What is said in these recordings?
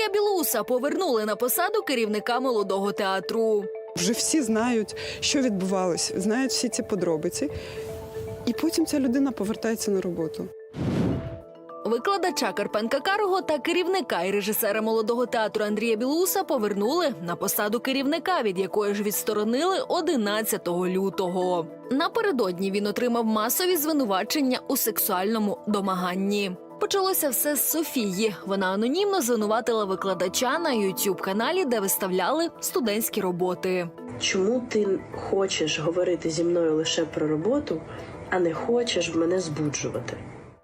Андрія Білуса повернули на посаду керівника молодого театру. Вже всі знають, що відбувалось, знають всі ці подробиці. І потім ця людина повертається на роботу. Викладача Карпенка Карого та керівника і режисера молодого театру Андрія Білуса повернули на посаду керівника, від якої ж відсторонили 11 лютого. Напередодні він отримав масові звинувачення у сексуальному домаганні. Почалося все з Софії. Вона анонімно звинуватила викладача на youtube каналі, де виставляли студентські роботи. Чому ти хочеш говорити зі мною лише про роботу, а не хочеш в мене збуджувати?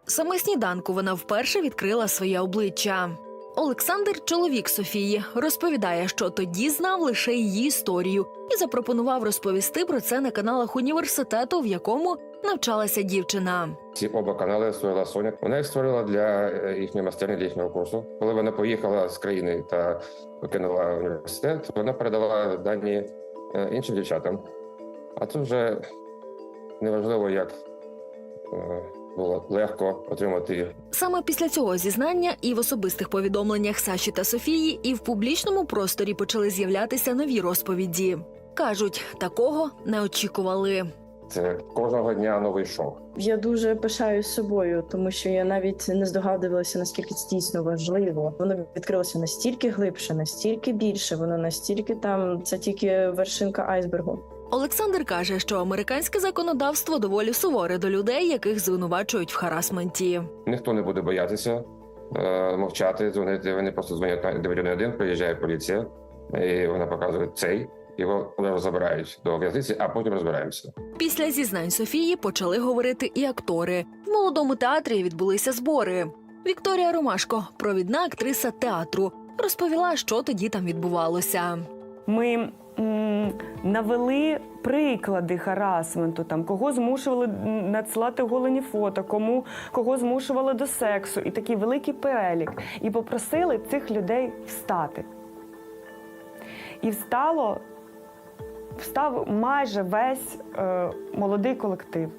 Саме сніданку вона вперше відкрила своє обличчя. Олександр, чоловік Софії, розповідає, що тоді знав лише її історію і запропонував розповісти про це на каналах університету, в якому навчалася дівчина. Ці оба канали створила Соня. Вона їх створила для е, їхньої майстерні, для їхнього курсу. Коли вона поїхала з країни та покинула університет, вона передала дані е, іншим дівчатам. А це вже неважливо, як е, було легко отримати їх. Саме після цього зізнання і в особистих повідомленнях Саші та Софії, і в публічному просторі почали з'являтися нові розповіді. кажуть, такого не очікували. Це кожного дня новий шок. Я дуже пишаюсь собою, тому що я навіть не здогадувалася, наскільки це дійсно важливо. Воно відкрилося настільки глибше, настільки більше. Воно настільки там це тільки вершинка айсбергу. Олександр каже, що американське законодавство доволі суворе до людей, яких звинувачують в харасменті. Ніхто не буде боятися е, мовчати, дзвонити. Вони просто дзвонять на 911, приїжджає поліція, і вона показує цей. Його забирають до в'язниці, а потім розбираємося. Після зізнань Софії почали говорити і актори. В молодому театрі відбулися збори. Вікторія Ромашко, провідна актриса театру, розповіла, що тоді там відбувалося. Ми м, навели приклади харасменту, там кого змушували надсилати голені фото, кому кого змушували до сексу, і такий великий перелік. І попросили цих людей встати. І встало, встав майже весь е, молодий колектив.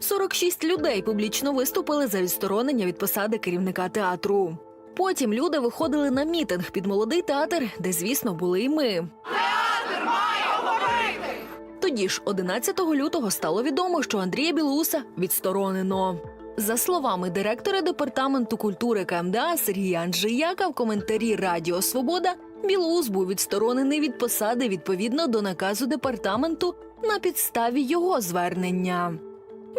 46 людей публічно виступили за відсторонення від посади керівника театру. Потім люди виходили на мітинг під молодий театр, де, звісно, були і ми. Театр має говорити! Тоді ж, 11 лютого, стало відомо, що Андрія Білуса відсторонено. За словами директора департаменту культури КМДА Сергія Анджияка в коментарі Радіо Свобода, Білус був відсторонений від посади відповідно до наказу департаменту на підставі його звернення.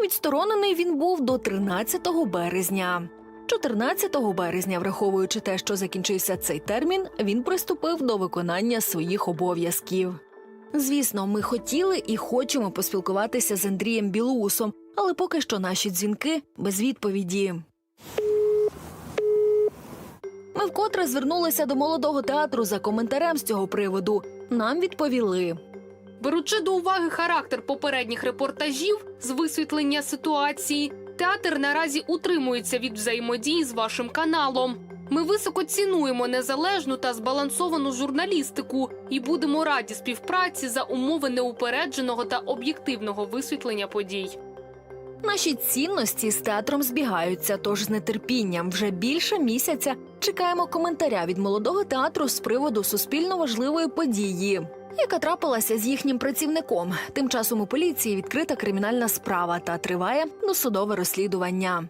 Відсторонений він був до 13 березня. 14 березня, враховуючи те, що закінчився цей термін, він приступив до виконання своїх обов'язків. Звісно, ми хотіли і хочемо поспілкуватися з Андрієм Білоусом, але поки що наші дзвінки без відповіді. Ми вкотре звернулися до молодого театру за коментарем з цього приводу. Нам відповіли. Беручи до уваги характер попередніх репортажів з висвітлення ситуації, театр наразі утримується від взаємодії з вашим каналом. Ми високо цінуємо незалежну та збалансовану журналістику і будемо раді співпраці за умови неупередженого та об'єктивного висвітлення подій. Наші цінності з театром збігаються, тож з нетерпінням вже більше місяця чекаємо коментаря від молодого театру з приводу суспільно важливої події, яка трапилася з їхнім працівником. Тим часом у поліції відкрита кримінальна справа та триває досудове розслідування.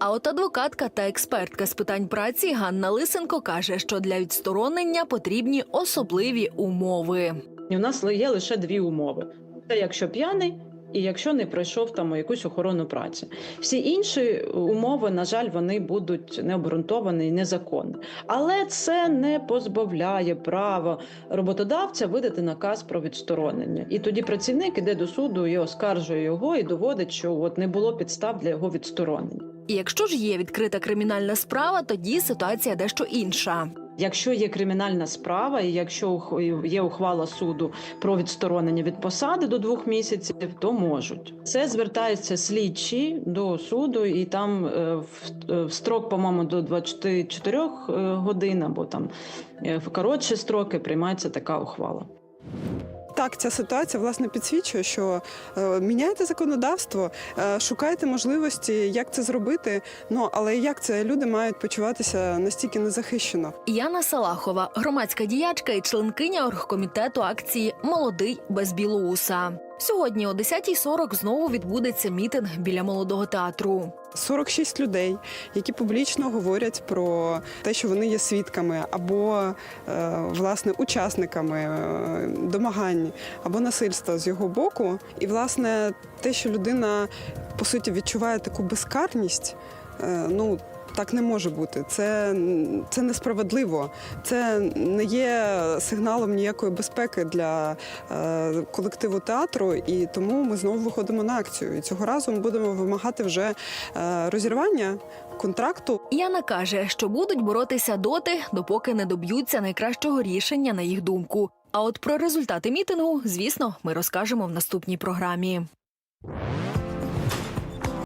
А от адвокатка та експертка з питань праці Ганна Лисенко каже, що для відсторонення потрібні особливі умови. В нас є лише дві умови: це якщо п'яний. І якщо не пройшов там якусь охорону праці, всі інші умови, на жаль, вони будуть необґрунтовані і незаконні. Але це не позбавляє права роботодавця видати наказ про відсторонення. І тоді працівник іде до суду і оскаржує його і доводить, що от не було підстав для його відсторонення. І якщо ж є відкрита кримінальна справа, тоді ситуація дещо інша. Якщо є кримінальна справа, і якщо є ухвала суду про відсторонення від посади до двох місяців, то можуть. Це звертаються слідчі до суду, і там е, в, е, строк, по-моєму, до 24 е, годин або там в коротші строки приймається така ухвала. Так, ця ситуація власне підсвічує, що е, міняйте законодавство, е, шукайте можливості, як це зробити. Ну але як це люди мають почуватися настільки незахищено? Яна Салахова, громадська діячка і членкиня оргкомітету акції Молодий без білоуса. Сьогодні о 10.40 знову відбудеться мітинг біля молодого театру. 46 людей, які публічно говорять про те, що вони є свідками або е, власне учасниками е, домагань або насильства з його боку. І власне те, що людина по суті відчуває таку безкарність, е, ну. Так не може бути. Це, це несправедливо. Це не є сигналом ніякої безпеки для е, колективу театру, і тому ми знову виходимо на акцію. І цього разу ми будемо вимагати вже е, розірвання контракту. Яна каже, що будуть боротися доти, допоки не доб'ються найкращого рішення на їх думку. А от про результати мітингу, звісно, ми розкажемо в наступній програмі.